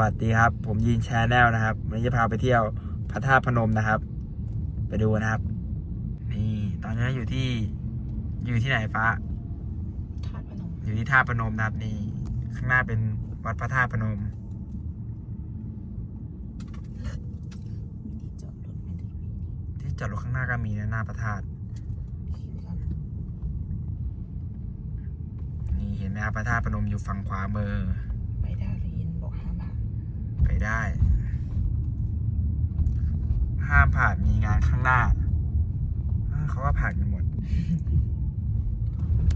วัสดีครับ ผมยีนแชนแนลนะครับวันนี้จะพาไปเที่ยวพระธาตุพนมนะครับ ไปดูนะครับ นี่ตอนนี้อยู่ที่อยู่ที่ไหนฟ้าธาตุพนมอยู่ที่ท่าตุพนมนะครับนี่ข้างหน้าเป็นวัดพระธาตุพนมที่จอดรถไม่ได้ที่จอดรถข้างหน้าก็มีนะหน้าพระธาตุขี่ไปก่อนนี่เห็นไหมครับพระธาตุพนมอยู่ฝั่งขวามือ ไปได้เลยยินบอกห้าบาท ไปได้ ห้ามผ่านมีงานข้างหน้าอ้าวเขาว่าผ่านกันหมด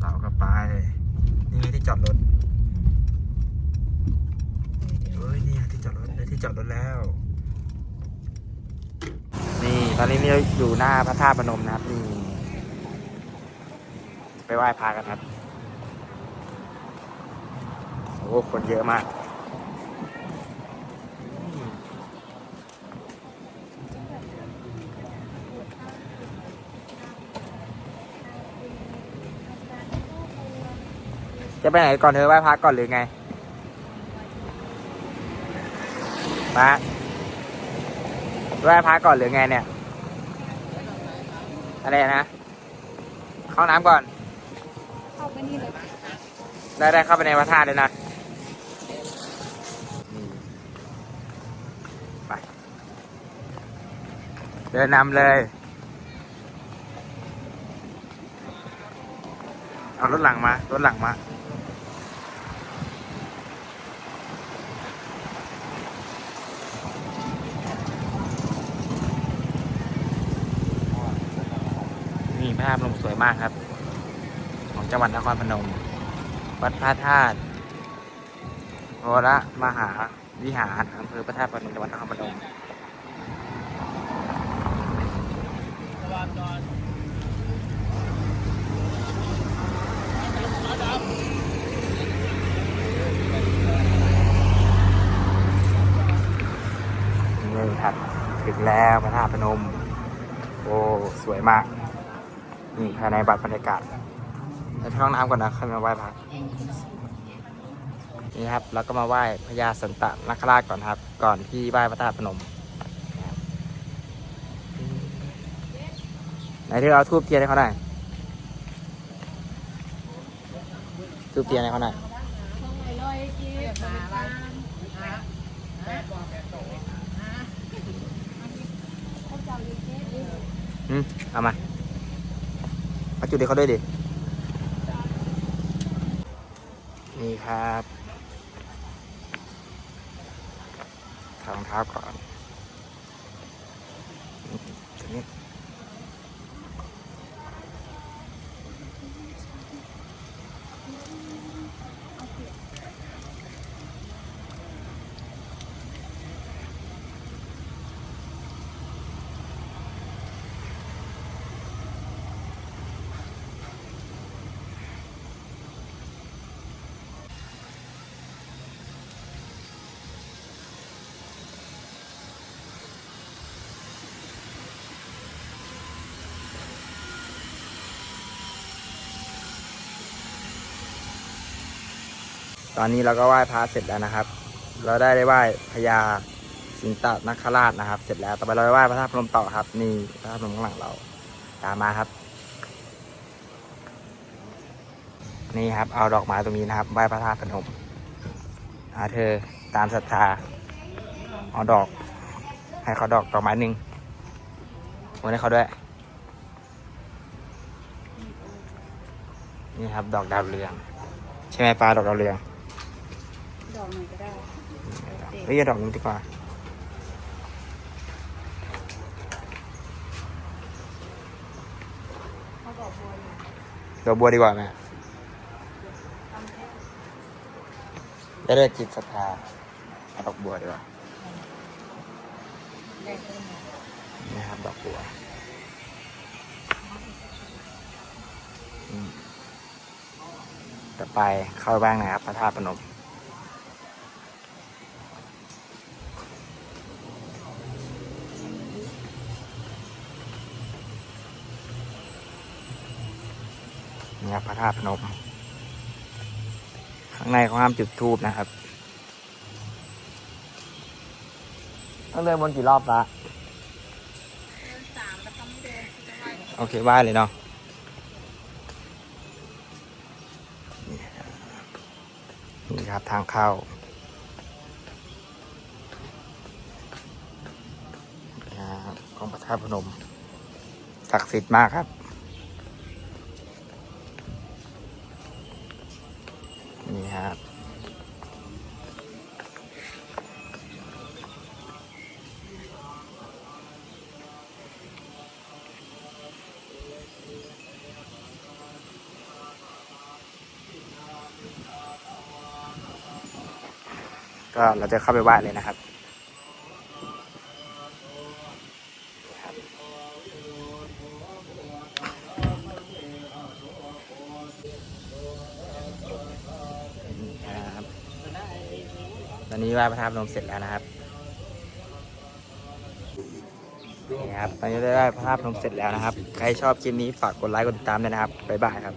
เราก็ไป นี่ไงที่จอดรถเฮ้ยนี่ไงที่จอดรถได้ที่จอดรถแล้ว นี่ตอนนี้เราอยู่หน้าพระธาตุพนมนะครับนี่ไปไหว้พระกันครับ โอ้ คนเยอะมาก จะไปไหนก่อนเธอไหว้พระก่อนหรือไงมาไหว้พระก่อนหรือไงเนี่ย อะไรนะ เข้าน้ำก่อน เข้าไปนี่เลยได้ได้เข้าไปในพระธาตุเลยนะไปเดินนำเลย เอารถหลังมารถหลังมา นี่ภาพลมสวยมากครับ ของจังหวัดนครพนม วัดพระธาตุวรมหาวิหารอำเภอพระธาตุพนมจังหวัดนครพนมนี่ครับถึงแล้วพระธาตุพนม โอ้ สวยมาก นี่ภายในบัตรบรรยากาศไปเข้าห้องน้ำก่อนนะค่อยมาไหว้พระนี่ครับแล้วก็มาไหว้พญาสันตะนคราชก่อนครับ ก่อนที่ไหว้พระธาตุพนมไหนที่เราทูบเทียนให้เขาหน่อยทูบเทียนให้เขาหน่อยอืมเอามา มาจุดเด็กเขาด้วยดิ นี่ครับทางเท้าก่อนตรงนี้ ตอนนี้เราก็ไหว้พระเสร็จแล้วนะครับ เราได้ได้ไหว้พญาสิงตนคราชนะครับ เสร็จแล้วต่อไปเราไปไหว้พระธาตุพนมต่อครับ นี่พระธาตุพนมข้างหลังเราตามมาครับ นี่ครับ เอาดอกไม้ตรงนี้นะครับไหว้พระธาตุพนมอาเธอตามศรัทธาเอาดอก ให้เขาดอกดอกไม้หนึ่งวันให้เขาด้วย นี่ครับดอกดาวเรือง ใช่ไหมฟ้าดอกดาวเรือง อกหนึ่งก็ได้เฮ้ยเอาดอกนี้ดีกว่าเขาดอกบัวอยู่ดอกบัวดีกว่าไหมได้เลยจิตศรัทธาเอาดอกบัวดีกว่าแดงต้นไม้นี่ครับดอกบัวอืมต่อไปเข้าบ้างนะครับพระธาตุพนม นี่ครับพระธาตุพนม ข้างในเขาห้ามจุดธูปนะครับต้องเดินบนกี่รอบละโอเคไหว้เลยเนาะนี่ครับทางเข้า ของพระธาตุพนมศักดิ์สิทธิ์มากครับ นี่ครับก็เราจะเข้าไปไหว้เลยนะครับครับ ตอนนี้ไหว้พระธาตุพนมเสร็จแล้วนะครับนี่ครับตอนนี้ได้ไหว้พระธาตุพนมเสร็จแล้วนะครับ ใครชอบคลิปนี้ฝากกดไลค์กดติดตามด้วยนะครับบ๊ายบายครับ